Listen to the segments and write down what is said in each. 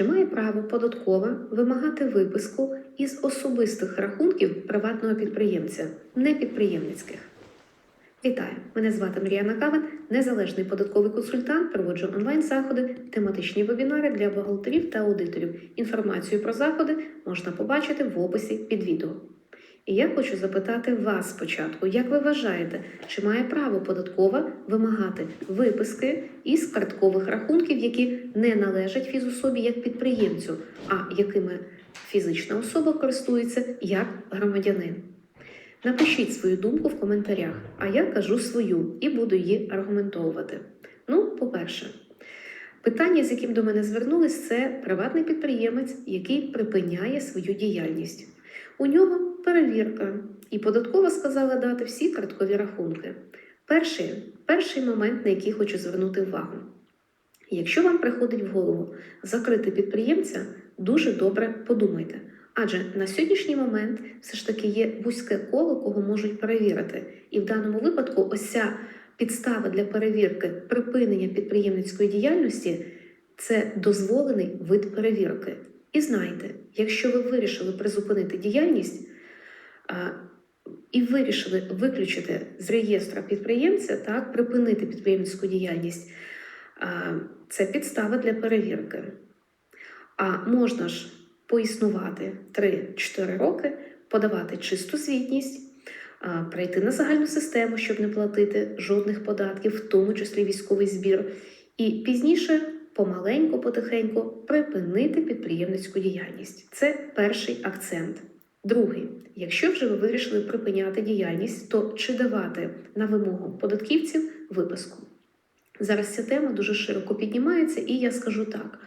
Чи має право податкова вимагати виписку із особистих рахунків приватного підприємця, не підприємницьких? Вітаю! Мене звати Мріяна Кавин, незалежний податковий консультант. Проводжу онлайн-заходи, тематичні вебінари для бухгалтерів та аудиторів. Інформацію про заходи можна побачити в описі під відео. І я хочу запитати вас спочатку, як ви вважаєте, чи має право податкова вимагати виписки із карткових рахунків, які не належать фізособі як підприємцю, а якими фізична особа користується як громадянин? Напишіть свою думку в коментарях, а я кажу свою і буду її аргументовувати. Ну, по-перше, питання, з яким до мене звернулись, це приватний підприємець, який припиняє свою діяльність. У нього перевірка, і податкова сказала дати всі карткові рахунки. Перший, перший момент, на який хочу звернути увагу. Якщо вам приходить в голову закрити підприємця, дуже добре подумайте. Адже на сьогоднішній момент все ж таки є вузьке коло, кого можуть перевірити. І в даному випадку ось ця підстава для перевірки припинення підприємницької діяльності це дозволений вид перевірки. І знайте, якщо ви вирішили призупинити діяльність а, і вирішили виключити з реєстра підприємця, так, припинити підприємницьку діяльність, а, це підстава для перевірки. А можна ж поіснувати 3-4 роки, подавати чисту звітність, а, перейти на загальну систему, щоб не платити жодних податків, в тому числі військовий збір, і пізніше помаленьку, потихеньку припинити підприємницьку діяльність. Це перший акцент. Другий, якщо вже ви вирішили припиняти діяльність, то чи давати на вимогу податківців виписку? Зараз ця тема дуже широко піднімається, і я скажу так: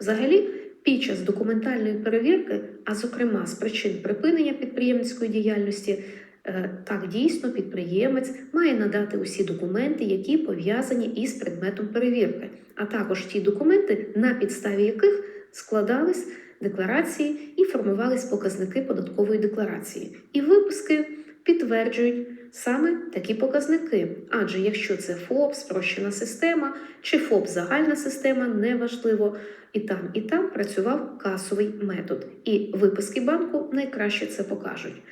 взагалі, під час документальної перевірки, а зокрема з причин припинення підприємницької діяльності, е, так дійсно підприємець має надати усі документи, які пов'язані із предметом перевірки, а також ті документи, на підставі яких складались декларації і формувались показники податкової декларації. І випуски підтверджують саме такі показники. Адже якщо це ФОП, спрощена система чи ФОП загальна система, неважливо, і там, і там працював касовий метод. І виписки банку найкраще це покажуть.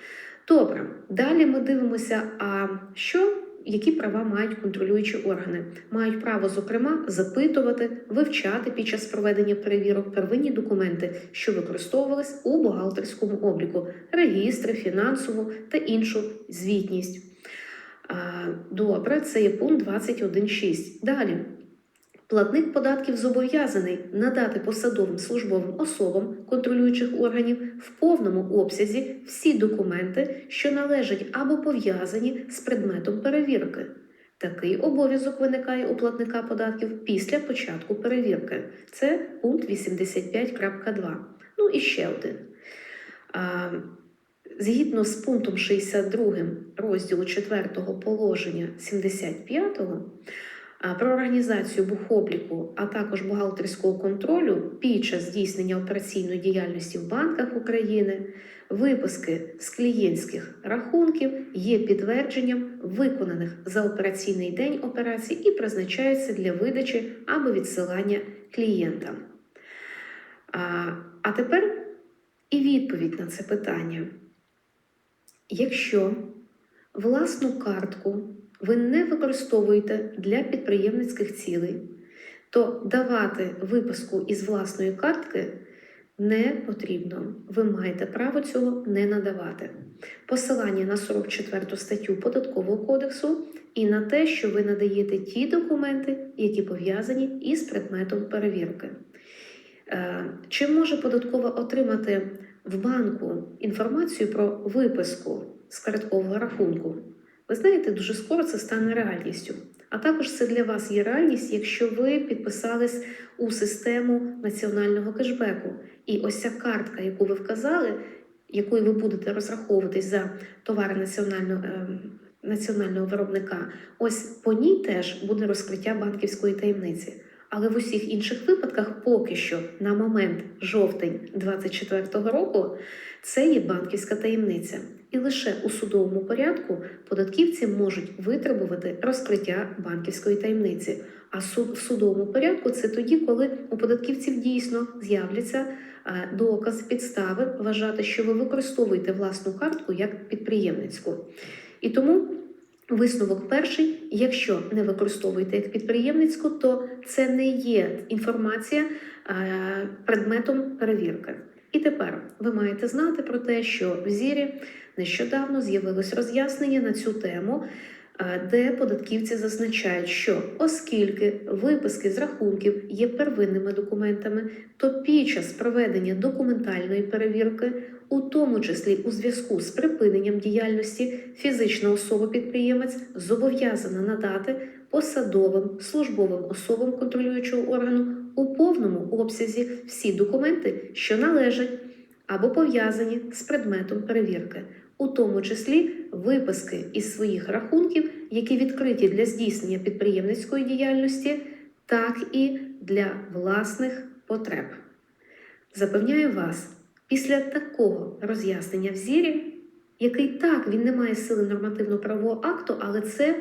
Добре, далі ми дивимося, а що, які права мають контролюючі органи. Мають право, зокрема, запитувати, вивчати під час проведення перевірок первинні документи, що використовувались у бухгалтерському обліку, регістри, фінансову та іншу звітність. Добре, це є пункт 21.6. Далі. Платник податків зобов'язаний надати посадовим службовим особам контролюючих органів в повному обсязі всі документи, що належать або пов'язані з предметом перевірки. Такий обов'язок виникає у платника податків після початку перевірки. Це пункт 85.2. Ну і ще один. Згідно з пунктом 62 розділу 4 положення 75 а, про організацію бухобліку, а також бухгалтерського контролю під час здійснення операційної діяльності в банках України, виписки з клієнтських рахунків є підтвердженням виконаних за операційний день операцій і призначаються для видачі або відсилання клієнтам. А, а тепер і відповідь на це питання. Якщо власну картку ви не використовуєте для підприємницьких цілей, то давати виписку із власної картки не потрібно. Ви маєте право цього не надавати. Посилання на 44 статтю Податкового кодексу і на те, що ви надаєте ті документи, які пов'язані із предметом перевірки. Е, Чи може податкова отримати в банку інформацію про виписку з карткового рахунку? Ви знаєте, дуже скоро це стане реальністю. А також це для вас є реальність, якщо ви підписались у систему національного кешбеку. І ось ця картка, яку ви вказали, якою ви будете розраховуватись за товари національного, е, національного виробника, ось по ній теж буде розкриття банківської таємниці. Але в усіх інших випадках, поки що, на момент жовтень 2024 року, це є банківська таємниця. І лише у судовому порядку податківці можуть витребувати розкриття банківської таємниці. А суд в судовому порядку це тоді, коли у податківців дійсно з'являться е, докази, підстави вважати, що ви використовуєте власну картку як підприємницьку. І тому висновок перший: якщо не використовуєте як підприємницьку, то це не є інформація е, предметом перевірки. І тепер ви маєте знати про те, що в зірі нещодавно з'явилось роз'яснення на цю тему, де податківці зазначають, що оскільки виписки з рахунків є первинними документами, то під час проведення документальної перевірки, у тому числі у зв'язку з припиненням діяльності, фізична особа-підприємець зобов'язана надати посадовим службовим особам контролюючого органу у повному обсязі всі документи, що належать або пов'язані з предметом перевірки, у тому числі виписки із своїх рахунків, які відкриті для здійснення підприємницької діяльності, так і для власних потреб. Запевняю вас, після такого роз'яснення в зірі, який так він не має сили нормативно-правового акту, але це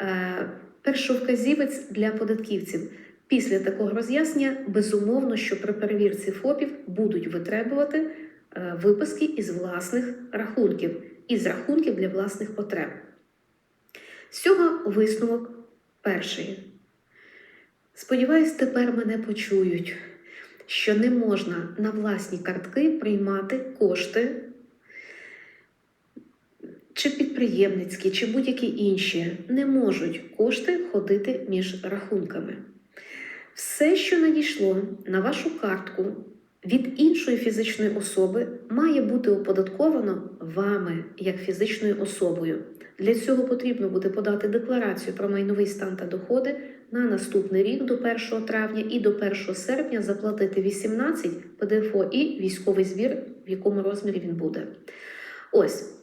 е, першовказівець для податківців. Після такого роз'яснення безумовно, що при перевірці ФОПів будуть витребувати виписки із власних рахунків, із рахунків для власних потреб. З цього висновок перший. Сподіваюсь, тепер мене почують, що не можна на власні картки приймати кошти, чи підприємницькі, чи будь-які інші, не можуть кошти ходити між рахунками. Все, що надійшло на вашу картку від іншої фізичної особи, має бути оподатковано вами як фізичною особою. Для цього потрібно буде подати декларацію про майновий стан та доходи на наступний рік до 1 травня і до 1 серпня заплатити 18 ПДФО і військовий збір, в якому розмірі він буде. Ось.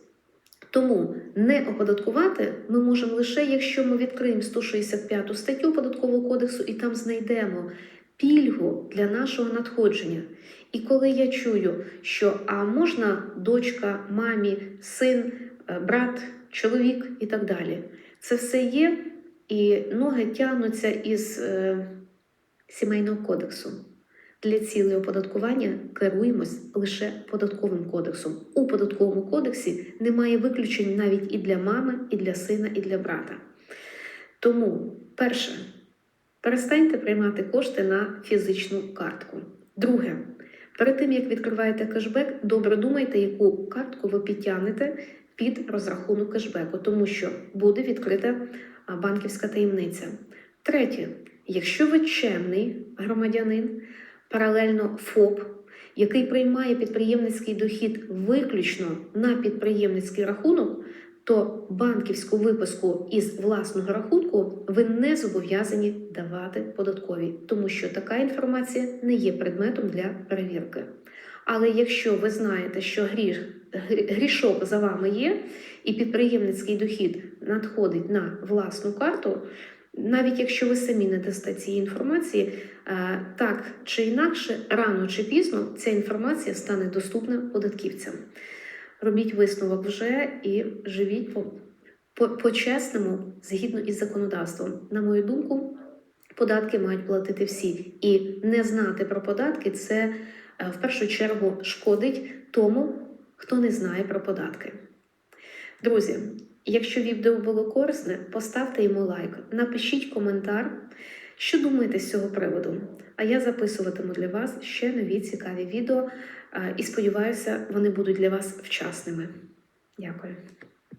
Тому не оподаткувати ми можемо лише, якщо ми відкриємо 165 статтю Податкового кодексу і там знайдемо пільгу для нашого надходження. І коли я чую, що а можна дочка, мамі, син, е, брат, чоловік і так далі, це все є, і ноги тягнуться із е, сімейного кодексу. Для цілей оподаткування керуємось лише податковим кодексом. У податковому кодексі немає виключень навіть і для мами, і для сина, і для брата. Тому, перше, перестаньте приймати кошти на фізичну картку. Друге, перед тим як відкриваєте кешбек, добре думайте, яку картку ви підтягнете під розрахунок кешбеку, тому що буде відкрита банківська таємниця. Третє, якщо ви чемний громадянин, паралельно ФОП, який приймає підприємницький дохід виключно на підприємницький рахунок, то банківську виписку із власного рахунку ви не зобов'язані давати податкові, тому що така інформація не є предметом для перевірки. Але якщо ви знаєте, що гріш, грішок за вами є, і підприємницький дохід надходить на власну карту, навіть якщо ви самі не дасте цієї інформації, е, так чи інакше, рано чи пізно ця інформація стане доступна податківцям. Робіть висновок вже і живіть по, по, по-чесному, згідно із законодавством. На мою думку, податки мають платити всі. І не знати про податки це е, в першу чергу шкодить тому, хто не знає про податки. Друзі, якщо відео було корисне, поставте йому лайк, напишіть коментар, що думаєте з цього приводу. А я записуватиму для вас ще нові цікаві відео і сподіваюся, вони будуть для вас вчасними. Дякую.